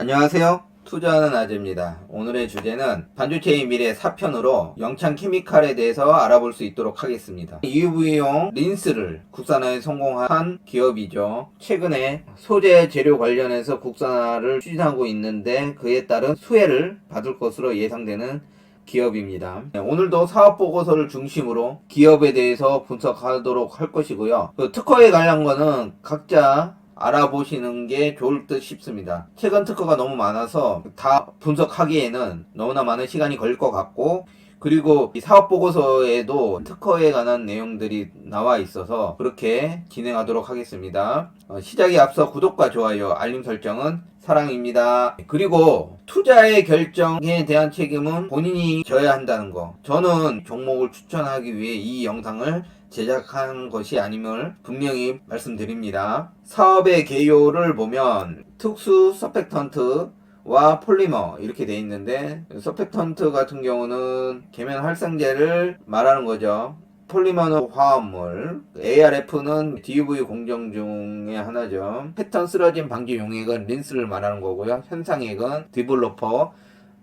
안녕하세요. 투자하는 아재입니다. 오늘의 주제는 반도체의 미래 4편으로 영창 케미칼에 대해서 알아볼 수 있도록 하겠습니다. UV용 린스를 국산화에 성공한 기업이죠. 최근에 소재 재료 관련해서 국산화를 추진하고 있는데 그에 따른 수혜를 받을 것으로 예상되는 기업입니다. 네, 오늘도 사업 보고서를 중심으로 기업에 대해서 분석하도록 할 것이고요. 그 특허에 관한 거는 각자 알아보시는 게 좋을 듯 싶습니다. 최근 특허가 너무 많아서 다 분석하기에는 너무나 많은 시간이 걸릴 것 같고 그리고 이 사업 보고서에도 특허에 관한 내용들이 나와 있어서 그렇게 진행하도록 하겠습니다. 어, 시작에 앞서 구독과 좋아요, 알림 설정은 사랑입니다. 그리고 투자의 결정에 대한 책임은 본인이 져야 한다는 거. 저는 종목을 추천하기 위해 이 영상을 제작한 것이 아님을 분명히 말씀드립니다. 사업의 개요를 보면 특수 서펙턴트 와 폴리머 이렇게 돼 있는데 서펙턴트 같은 경우는 계면 활성제를 말하는 거죠. 폴리머는 화합물, ARF는 DUV 공정 중의 하나죠. 패턴 쓰러짐 방지 용액은 린스를 말하는 거고요. 현상액은 디블로퍼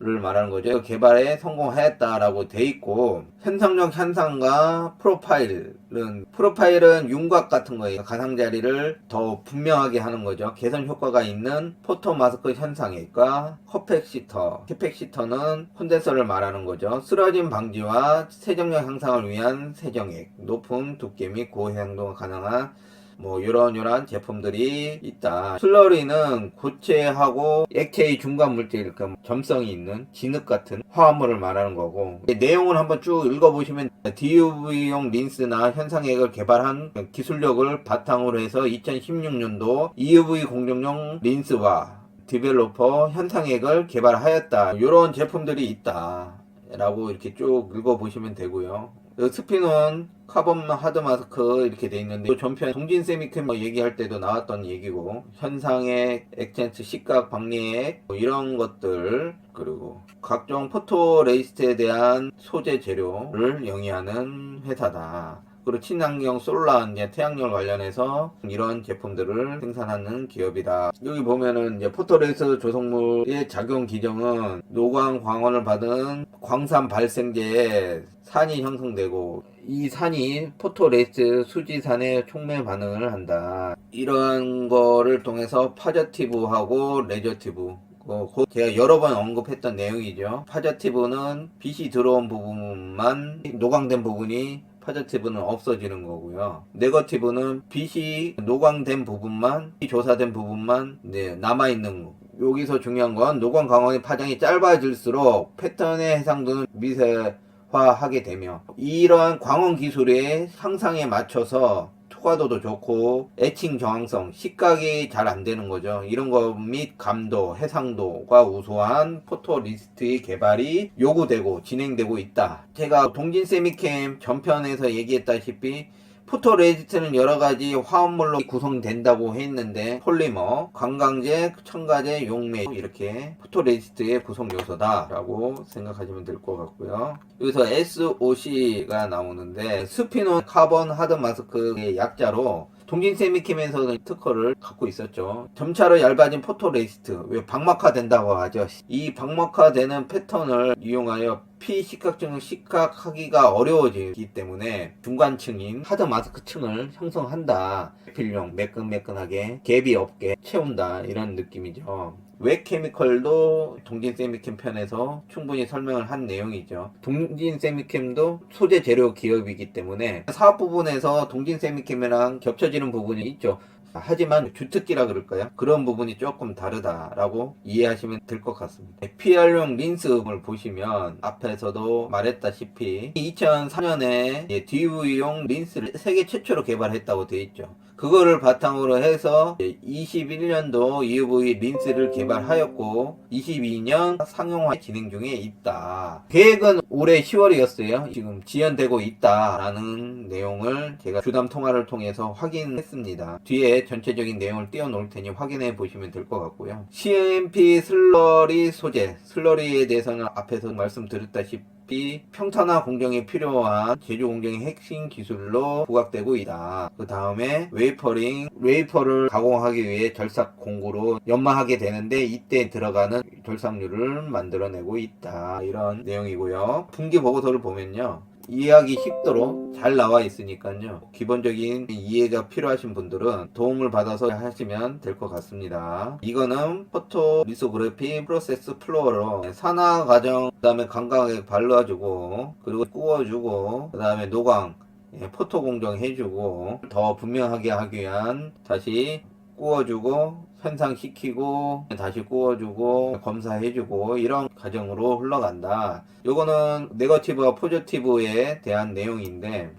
를 말하는 거죠. 개발에 성공하였다라고 돼 있고 현상력 현상과 프로파일은 프로파일은 윤곽 같은 거예요. 가상 자리를 더 분명하게 하는 거죠. 개선 효과가 있는 포토 마스크 현상액과 커펙시터, 캐펙시터는 콘덴서를 말하는 거죠. 쓰러짐 방지와 세정력 향상을 위한 세정액, 높은 두께 및 고해상도가 가능한 뭐 이런 이런 제품들이 있다. 슬러리는 고체하고 액체의 중간 물질, 그 점성이 있는 진흙 같은 화합물을 말하는 거고 내용을 한번 쭉 읽어보시면 DUV용 린스나 현상액을 개발한 기술력을 바탕으로 해서 2016년도 EUV 공정용 린스와 디벨로퍼 현상액을 개발하였다. 이런 제품들이 있다. 라고 이렇게 쭉 읽어보시면 되고요. 그 스피논 카본 하드 마스크 이렇게 돼 있는데 이 전편 동진 세미캠 뭐 얘기할 때도 나왔던 얘기고 현상의 액센트 시각 방리액 뭐 이런 것들 그리고 각종 포토레이스트에 대한 소재 재료를 영위하는 회사다. 그리고 친환경 솔라 이제 태양열 관련해서 이런 제품들을 생산하는 기업이다. 여기 보면은 이제 포토레이스 조성물의 작용 기정은 노광 광원을 받은 광산 발생제에 산이 형성되고 이 산이 포토레이스 수지산의 촉매 반응을 한다. 이런 거를 통해서 파저티브하고 레저티브 어, 그 제가 여러 번 언급했던 내용이죠. 파저티브는 빛이 들어온 부분만 노광된 부분이 파저티브는 없어지는 거고요. 네거티브는 빛이 노광된 부분만, 조사된 부분만 네, 남아있는 거. 여기서 중요한 건 노광 강원의 파장이 짧아질수록 패턴의 해상도는 미세화하게 되며 이러한 광원 기술의 향상에 맞춰서 투과도도 좋고 애칭 저항성, 시각이 잘 안 되는 거죠. 이런 거및 감도, 해상도가 우수한 포토리스트의 개발이 요구되고 진행되고 있다. 제가 동진 세미캠 전편에서 얘기했다시피 포토레지스트는 여러 가지 화합물로 구성된다고 했는데 폴리머, 관광제, 첨가제, 용매 이렇게 포토레지스트의 구성 요소다라고 생각하시면 될 것 같고요. 여기서 SOC가 나오는데 스피논 카본 하드 마스크의 약자로 동진 세미캠에서는 특허를 갖고 있었죠. 점차로 얇아진 포토레이스트, 왜 박막화 된다고 하죠. 이 박막화 되는 패턴을 이용하여 피시각증을 시각하기가 어려워지기 때문에 중간층인 하드 마스크층을 형성한다. 필용 매끈매끈하게 갭이 없게 채운다 이런 느낌이죠. 웹 케미컬도 동진 세미캠 편에서 충분히 설명을 한 내용이죠. 동진 세미캠도 소재 재료 기업이기 때문에 사업 부분에서 동진 세미캠이랑 겹쳐지는 부분이 있죠. 하지만 주특기라 그럴까요? 그런 부분이 조금 다르다라고 이해하시면 될 것 같습니다. PR용 린스을 보시면 앞에서도 말했다시피 2004년에 DV용 린스를 세계 최초로 개발했다고 되어 있죠. 그거를 바탕으로 해서 21년도 EUV 린스를 개발하였고 22년 상용화 진행 중에 있다. 계획은 올해 10월이었어요. 지금 지연되고 있다라는 내용을 제가 주담 통화를 통해서 확인했습니다. 뒤에 전체적인 내용을 띄워놓을 테니 확인해 보시면 될 것 같고요. CMP 슬러리 소재, 슬러리에 대해서는 앞에서 말씀드렸다시피 이 평탄화 공정에 필요한 제조 공정의 핵심 기술로 부각되고 있다. 그 다음에 웨이퍼링, 웨이퍼를 가공하기 위해 절삭 공구로 연마하게 되는데 이때 들어가는 절삭률을 만들어내고 있다. 이런 내용이고요. 분기 보고서를 보면요. 이해하기 쉽도록 잘 나와 있으니까요. 기본적인 이해가 필요하신 분들은 도움을 받아서 하시면 될 것 같습니다. 이거는 포토 리소그래피 프로세스 플로어로 산화 과정, 그 다음에 강강하게 발라주고, 그리고 구워주고, 그 다음에 노광, 예, 포토 공정 해주고, 더 분명하게 하기 위한 다시 구워주고, 현상시키고, 다시 구워주고, 검사해주고, 이런 과정으로 흘러간다. 요거는 네거티브와 포지티브에 대한 내용인데,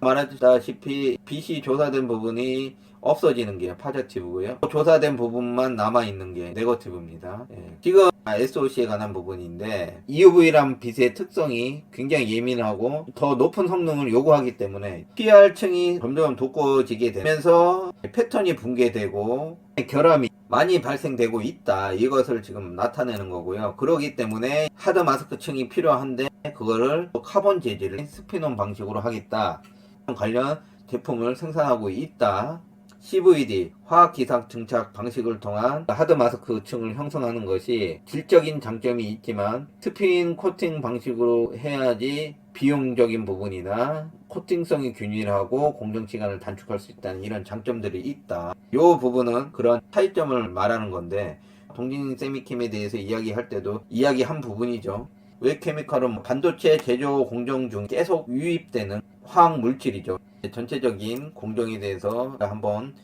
말했다시피 빛이 조사된 부분이 없어지는 게 파저티브고요. 조사된 부분만 남아 있는 게 네거티브입니다. 예. 지금 SOC에 관한 부분인데 UV란 빛의 특성이 굉장히 예민하고 더 높은 성능을 요구하기 때문에 PR층이 점점 두꺼워지게 되면서 패턴이 붕괴되고 결함이 많이 발생되고 있다. 이것을 지금 나타내는 거고요. 그러기 때문에 하드 마스크 층이 필요한데 그거를 카본 재질을 스피논 방식으로 하겠다. 관련 제품을 생산하고 있다. CVD 화학 기상 증착 방식을 통한 하드 마스크 층을 형성하는 것이 질적인 장점이 있지만 스피인 코팅 방식으로 해야지 비용적인 부분이나 코팅성이 균일하고 공정 시간을 단축할 수 있다는 이런 장점들이 있다. 이 부분은 그런 차이점을 말하는 건데 동진 세미킴에 대해서 이야기할 때도 이야기한 부분이죠. 웹케미컬은 반도체 제조 공정 중 계속 유입되는 화학 물질이죠. 전체적인 공정에 대해서 한번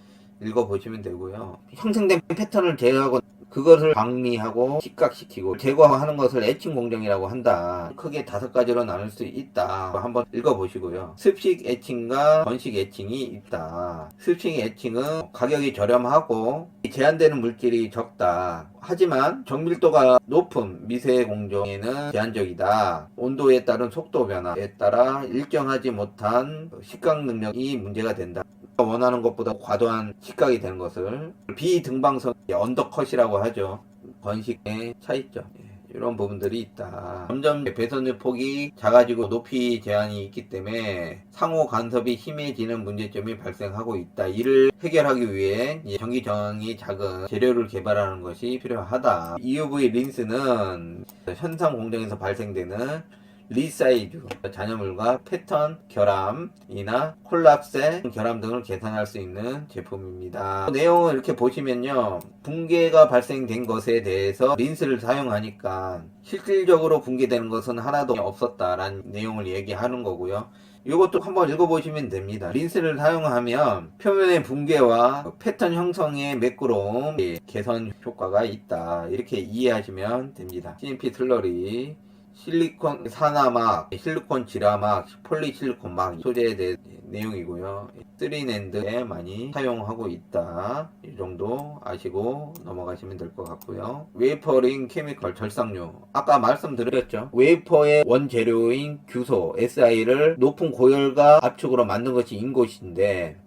읽어보시면 되고요. 형성된 패턴을 제거하고 그것을 방리하고 식각시키고 제거하는 것을 애칭 공정이라고 한다. 크게 다섯 가지로 나눌 수 있다. 한번 읽어보시고요. 습식 애칭과 건식 애칭이 있다. 습식 애칭은 가격이 저렴하고 제한되는 물질이 적다. 하지만 정밀도가 높은 미세 공정에는 제한적이다. 온도에 따른 속도 변화에 따라 일정하지 못한 식각 능력이 문제가 된다. 원하는 것보다 과도한 식각이 되는 것을 비등방성 언더컷이라고 하죠. 건식의 차이점. 예, 이런 부분들이 있다. 점점 배선의 폭이 작아지고 높이 제한이 있기 때문에 상호 간섭이 심해지는 문제점이 발생하고 있다. 이를 해결하기 위해 이제 전기 저항이 작은 재료를 개발하는 것이 필요하다. EUV 린스는 현상 공정에서 발생되는 리사이즈, 잔여물과 패턴 결함이나 콜lap세 결함 등을 계산할 수 있는 제품입니다. 내용을 이렇게 보시면요. 붕괴가 발생된 것에 대해서 린스를 사용하니까 실질적으로 붕괴되는 것은 하나도 없었다라는 내용을 얘기하는 거고요. 이것도 한번 읽어보시면 됩니다. 린스를 사용하면 표면의 붕괴와 패턴 형성의 매끄러움 개선 효과가 있다. 이렇게 이해하시면 됩니다. CNP 슬러리 실리콘 산화막, 실리콘 지라막, 폴리실리콘막 소재에 대한 내용이고요. 3낸드에 많이 사용하고 있다. 이 정도 아시고 넘어가시면 될 것 같고요. 웨이퍼링 케미컬 절삭류. 아까 말씀드렸죠. 웨이퍼의 원재료인 규소, SI를 높은 고열과 압축으로 만든 것이 인곳인데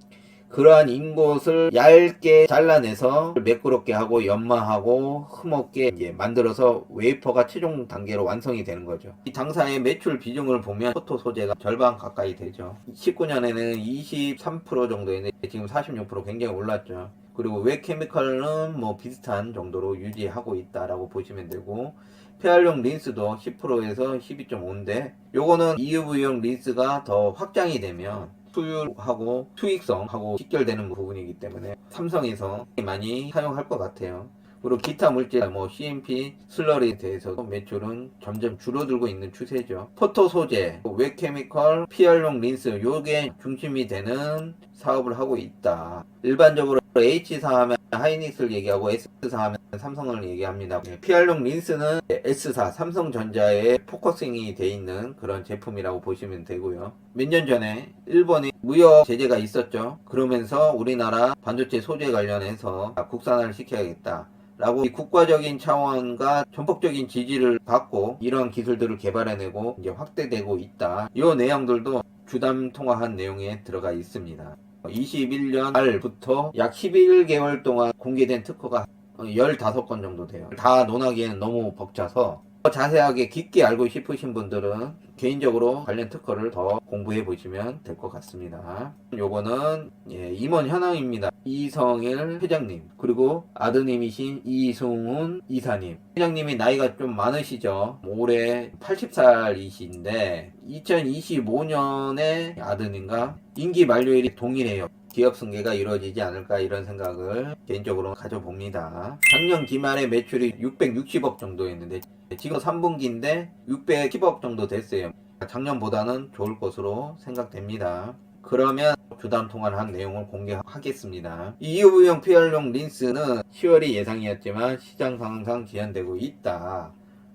그러한 인곳을 얇게 잘라내서 매끄럽게 하고 연마하고 흠없게 이제 만들어서 웨이퍼가 최종 단계로 완성이 되는 거죠. 이 당사의 매출 비중을 보면 포토 소재가 절반 가까이 되죠. 19년에는 23% 정도였는데 지금 46% 굉장히 올랐죠. 그리고 웹 케미컬은 뭐 비슷한 정도로 유지하고 있다라고 보시면 되고 폐활용 린스도 10%에서 12.5인데 요거는 EUV용 린스가 더 확장이 되면 수율하고 수익성하고 직결되는 부분이기 때문에 삼성에서 많이 사용할 것 같아요. 그리고 기타 물질, 뭐 CMP, 슬러리에 대해서도 매출은 점점 줄어들고 있는 추세죠. 포토 소재, 웹 케미컬, PR용 린스, 요게 중심이 되는 사업을 하고 있다. 일반적으로 H사 하면 하이닉스를 얘기하고 S사 하면 삼성을 얘기합니다. PR용 린스는 S사, 삼성전자에 포커싱이 돼 있는 그런 제품이라고 보시면 되고요. 몇 년 전에 일본에 무역 제재가 있었죠. 그러면서 우리나라 반도체 소재 관련해서 국산화를 시켜야겠다. 라고 이 국가적인 차원과 전폭적인 지지를 받고 이런 기술들을 개발해내고 이제 확대되고 있다. 이 내용들도 주담 통화한 내용에 들어가 있습니다. 21년 말부터 약 11개월 동안 공개된 특허가 15건 정도 돼요. 다 논하기에는 너무 벅차서 더 자세하게 깊게 알고 싶으신 분들은 개인적으로 관련 특허를 더 공부해 보시면 될 것 같습니다. 요거는 예, 임원 현황입니다. 이성일 회장님 그리고 아드님이신 이승훈 이사님 회장님이 나이가 좀 많으시죠. 올해 80살이신데 2025년에 아드님과 임기 만료일이 동일해요. 기업 승계가 이루어지지 않을까 이런 생각을 개인적으로 가져봅니다. 작년 기말에 매출이 660억 정도였는데 지금 3분기인데 610억 정도 됐어요. 작년보다는 좋을 것으로 생각됩니다. 그러면 주담 통화를 한 내용을 공개하겠습니다. EUV용 PR용 린스는 10월이 예상이었지만 시장 상황상 지연되고 있다.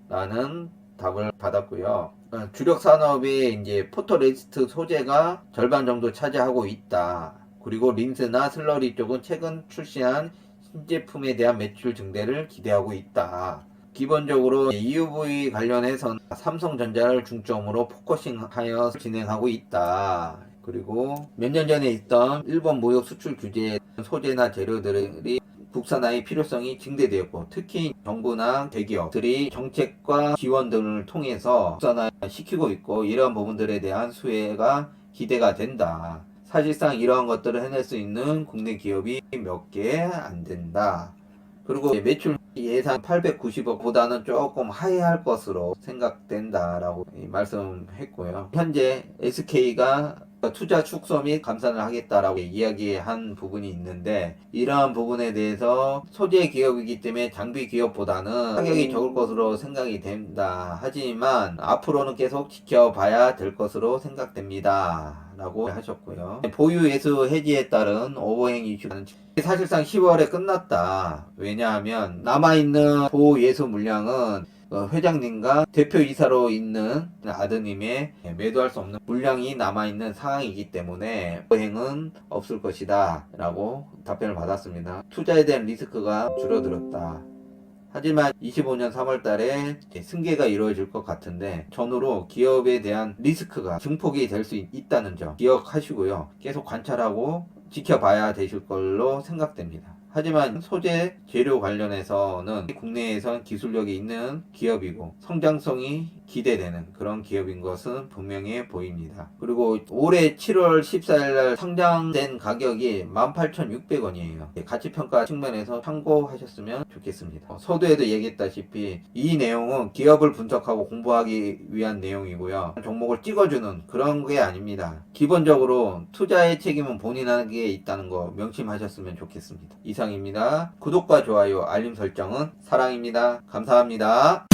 라는 답을 받았고요. 어, 주력 산업의 이제 포토레지스트 소재가 절반 정도 차지하고 있다. 그리고 린스나 슬러리 쪽은 최근 출시한 신제품에 대한 매출 증대를 기대하고 있다. 기본적으로 EUV 관련해서는 삼성전자를 중점으로 포커싱하여 진행하고 있다. 그리고 몇 년 전에 있던 일본 무역 수출 규제 소재나 재료들이 국산화의 필요성이 증대되었고 특히 정부나 대기업들이 정책과 지원 등을 통해서 국산화 시키고 있고 이러한 부분들에 대한 수혜가 기대가 된다. 사실상 이러한 것들을 해낼 수 있는 국내 기업이 몇 개 안 된다. 그리고 매출 예상 890억보다는 조금 하회할 것으로 생각된다라고 말씀했고요. 현재 SK가 투자 축소 및 감산을 하겠다라고 이야기한 부분이 있는데 이러한 부분에 대해서 소재 기업이기 때문에 장비 기업보다는 가격이 적을 것으로 생각이 된다. 하지만 앞으로는 계속 지켜봐야 될 것으로 생각됩니다. 라고 하셨고요. 보유 예수 해지에 따른 오버행 이슈는 사실상 10월에 끝났다. 왜냐하면 남아있는 보호 예수 물량은 어, 회장님과 대표이사로 있는 아드님의 매도할 수 없는 물량이 남아있는 상황이기 때문에 여행은 없을 것이다 라고 답변을 받았습니다. 투자에 대한 리스크가 줄어들었다. 하지만 25년 3월 달에 승계가 이루어질 것 같은데 전후로 기업에 대한 리스크가 증폭이 될 수 있다는 점 기억하시고요. 계속 관찰하고 지켜봐야 되실 걸로 생각됩니다. 하지만 소재 재료 관련해서는 국내에선 기술력이 있는 기업이고 성장성이 기대되는 그런 기업인 것은 분명해 보입니다. 그리고 올해 7월 14일 날 상장된 가격이 18,600원이에요. 가치평가 측면에서 참고하셨으면 좋겠습니다. 어, 서두에도 얘기했다시피 이 내용은 기업을 분석하고 공부하기 위한 내용이고요. 종목을 찍어주는 그런 게 아닙니다. 기본적으로 투자의 책임은 본인에게 있다는 거 명심하셨으면 좋겠습니다. 이상입니다. 구독과 좋아요, 알림 설정은 사랑입니다. 감사합니다.